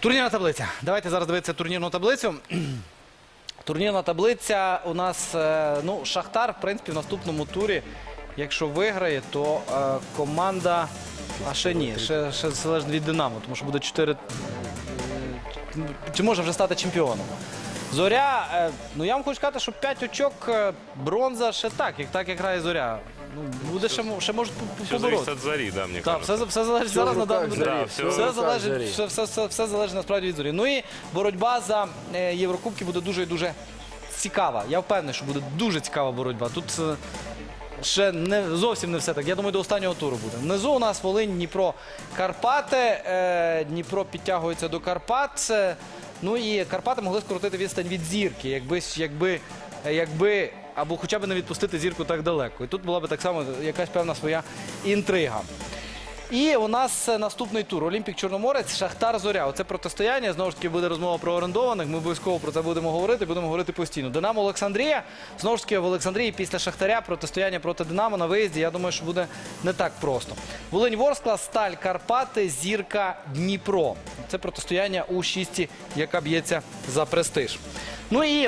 Турнірна таблиця. Давайте зараз дивитися турнірну таблицю. Турнірна таблиця у нас, е, ну, Шахтар, в принципі, в наступному турі, якщо виграє, то е, команда. А ще ні, ще, ще залежить від Динамо, тому що буде 4. е, Чи може вже стати чемпіоном? Зоря, е, ну я вам хочу сказати, що 5 очок е, бронза ще так, як так як грає зоря. Ну, буде ще, мо- ще можуть по- по- Все побороти. от Зари, да, мне Так, кажется. все, все залежить Все в зараз на руках даному Зорі, етапі. все в Все руках залежить, Зорі. все, все, все, все залежить насправді від зорі. Ну і боротьба за е, Єврокубки буде дуже і дуже цікава. Я впевнений, що буде дуже цікава боротьба. Тут е, ще не зовсім не все так. Я думаю, до останнього туру буде. Внизу у нас Волинь, Дніпро, Карпати. Е, Дніпро підтягується до Карпат. Е, Ну і Карпати могли скоротити відстань від зірки, якби, якби, якби або хоча б не відпустити зірку так далеко. І тут була б так само якась певна своя інтрига. І у нас наступний тур. Олімпік Чорноморець, Шахтар Зоря. Оце протистояння. Знову ж таки буде розмова про орендованих. Ми обов'язково про це будемо говорити. Будемо говорити постійно. Динамо Олександрія. Знову ж таки, в Олександрії після Шахтаря протистояння проти Динамо на виїзді. Я думаю, що буде не так просто. Волинь Ворскла, Сталь Карпати, Зірка Дніпро. Це протистояння у шісті, яка б'ється за престиж. Ну і